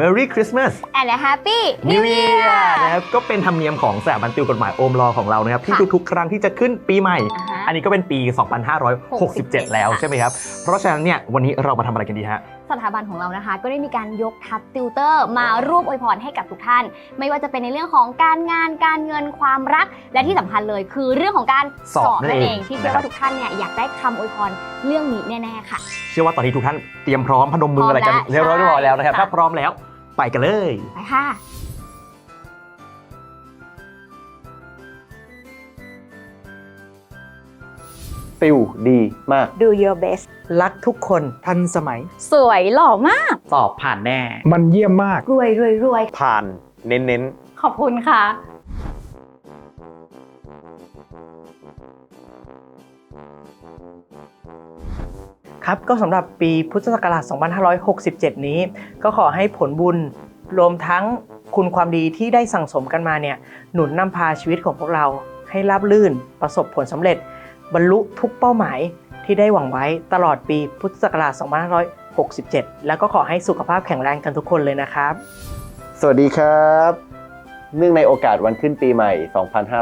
Merry Christmas and a happy New New Year Year นะครับก็เป็นธรรมเนียมของสถาบันติวกฎหมายโอมรอของเรานะครับที่ค่ะทุกๆ ครั้งที่จะขึ้นปีใหม่อ่าฮะอันนี้ก็เป็นปี 2567 แล้วค่ะใช่ไหมครับ เพราะฉะนั้นเนี่ยวันนี้เรามาทำอะไรกันดีฮะ สถาบันของเรานะคะ ก็ได้มีการยกทัพติวเตอร์ มาร่วมอวยพรให้กับทุกท่าน ไม่ว่าจะเป็นในเรื่องของการงานการเงินความรัก และที่สำคัญเลย คือเรื่องของการสอบนั่นั่นนเอเองงที่เชื่อนะครับว่าทุกท่านเนี่ยอยากได้คำอวยพรเรื่องนี้แน่ๆค่ะ เชื่อว่าตอนนี้ทุกท่านเตรียมพร้อมพนมมืออะไรกันพร้อมแล้วเรียบร้อยเรียบร้อยแล้วนะครับใช่ถ้าพร้อมแล้วไปกันเลยไปค่ะ ติวดีมาก do your best รักทุกคนทันสมัย สวยหล่อมาก สอบผ่านแน่ มันเยี่ยมมาก รวยรวยรวยผ่านเน้นขอบคุณค่ะ ครับก็สำหรับปีพุทธศักราช 2567 นี้ ก็ขอให้ผลบุญรวมทั้งคุณความดีที่ได้สั่งสมกันมาเนี่ยหนุนนำพาชีวิตของพวกเราให้ราบลื่นประสบผลสำเร็จ บรรลุทุกเป้าหมายที่ได้หวังไว้ตลอดปีพุทธศักราช 2567 แล้วก็ขอให้สุขภาพแข็งแรงกันทุกคนเลยนะครับๆสวัสดีครับ เนื่องในโอกาสวันขึ้นปีใหม่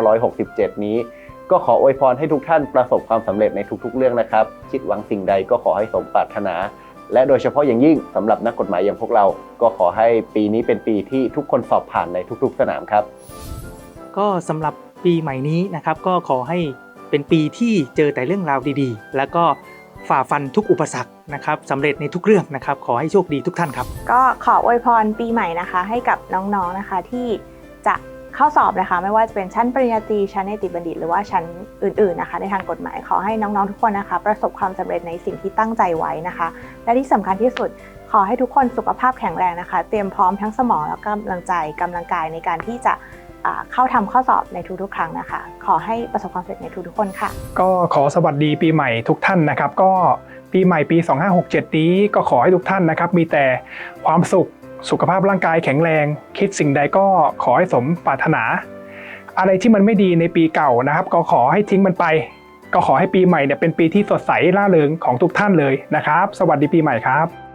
2567 นี้ ก็ขออวยพรให้ทุกท่านประสบความสำเร็จในทุกๆ เรื่องนะครับ คิดหวังสิ่งใดก็ขอให้สมปรารถนา และโดยเฉพาะอย่างยิ่งสำหรับนักกฎหมายอย่างพวกเรา ก็ขอให้ปีนี้เป็นปีที่ทุกคนสอบผ่านในทุก ๆ สนามครับ ก็สำหรับปีใหม่นี้นะครับก็ขอให้ เป็นปีที่เจอแต่เรื่องราวดีๆ แล้วก็ฝ่าฟันทุกอุปสรรคนะครับสำเร็จในทุกเรื่องนะครับ ขอให้โชคดีทุกท่านครับ ก็ขออวยพรปีใหม่นะคะ ให้กับน้องๆนะคะที่จะเข้าสอบนะคะ ไม่ว่าจะเป็นชั้นปริญญาตรีชั้นนิติบัณฑิต หรือว่าชั้นอื่นๆนะคะ ในทางกฎหมายขอให้น้องๆทุกคนนะคะ ประสบความสำเร็จในสิ่งที่ตั้งใจไว้นะคะ และที่สำคัญที่สุดขอให้ทุกคนสุขภาพแข็งแรงนะคะ เตรียมพร้อมทั้งสมองและกำลังใจกำลังกายในการที่จะ เข้าทำข้อสอบในทุกๆ ครั้งนะคะ ขอให้ประสบความสำเร็จในทุกๆคนค่ะ ก็ขอสวัสดีปีใหม่ทุกท่านนะครับ ก็ปีใหม่ปี 2567 นี้ก็ขอให้ทุกท่านนะครับ มีแต่ความสุขสุขภาพร่างกายแข็งแรง คิดสิ่งใดก็ขอให้สมปรารถนา อะไรที่มันไม่ดีในปีเก่านะครับ ก็ขอให้ทิ้งมันไป ก็ขอให้ปีใหม่เนี่ยเป็นปีที่สดใสร่าเริงของทุกท่านเลยนะครับ สวัสดีปีใหม่ครับ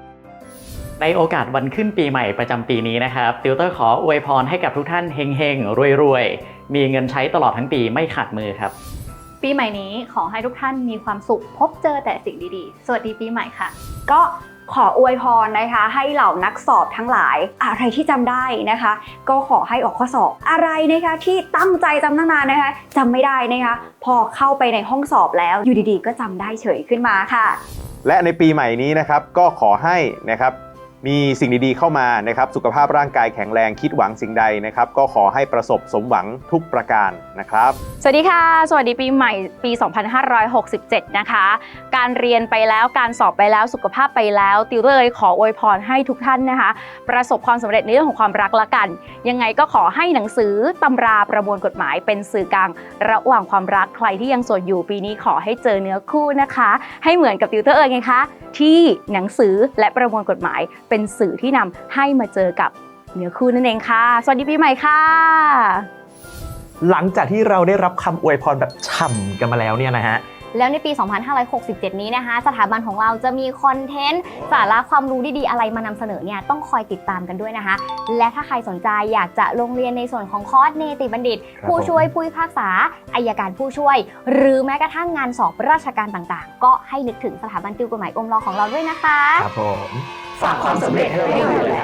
ในโอกาสวันขึ้นปีใหม่ประจำปีนี้นะครับ ติวเตอร์ขออวยพรให้กับทุกท่านเฮงๆ รวยๆ มีเงินใช้ตลอดทั้งปีไม่ขาดมือครับ ปีใหม่นี้ขอให้ทุกท่านมีความสุขพบเจอแต่สิ่งดีๆ สวัสดีปีใหม่ค่ะ ก็ขออวยพรนะคะ ให้เหล่านักสอบทั้งหลาย อะไรที่จำได้นะคะ ก็ขอให้ออกข้อสอบอะไรนะคะ ที่ตั้งใจจำตั้งนานนะคะจำไม่ได้นะคะ พอเข้าไปในห้องสอบแล้วอยู่ดีๆ ก็จำได้เฉยขึ้นมาค่ะ และในปีใหม่นี้นะครับก็ขอให้นะครับ มีสิ่งดีๆเข้ามานะครับสุขภาพร่างกายแข็งแรงคิดหวังสิ่งใดนะครับ ก็ขอให้ประสบสมหวังทุกประการนะครับ สวัสดีค่ะ สวัสดีปีใหม่ปี 2567 นะคะ การเรียนไปแล้วการสอบไปแล้วสุขภาพไปแล้วติวเตอร์เลยขออวยพรให้ทุกท่านนะคะ ประสบความสำเร็จในเรื่องของความรักละกัน ยังไงก็ขอให้หนังสือตำราประมวลกฎหมายเป็นสื่อกลางระหว่างความรักใครที่ยังโสดอยู่ปีนี้ขอให้เจอเนื้อคู่นะคะ ให้เหมือนกับติวเตอร์เอยไงคะ ที่หนังสือและประมวลกฎหมายเป็นสื่อที่นำให้มาเจอกับเนื้อคู่นั่นเองค่ะ สวัสดีปีใหม่ค่ะ หลังจากที่เราได้รับคำอวยพรแบบฉ่ำกันมาแล้วเนี่ยนะฮะ แล้วในปี 2567 นี้นะคะ สถาบันของเราจะมีคอนเทนต์สาระความรู้ดีๆ อะไรมานำเสนอเนี่ยต้องคอยติดตามกันด้วยนะคะ และถ้าใครสนใจอยากจะลงเรียนในส่วนของคอร์สเนติบัณฑิตครับผู้ช่วยผู้พิพากษาอายการผู้ช่วย หรือแม้กระทั่งงานสอบราชการต่างๆ ก็ให้นึกถึงสถาบันติวกฎหมายอมรอของเราด้วยนะคะ ครับผมฝากความสำเร็จให้เราดูแล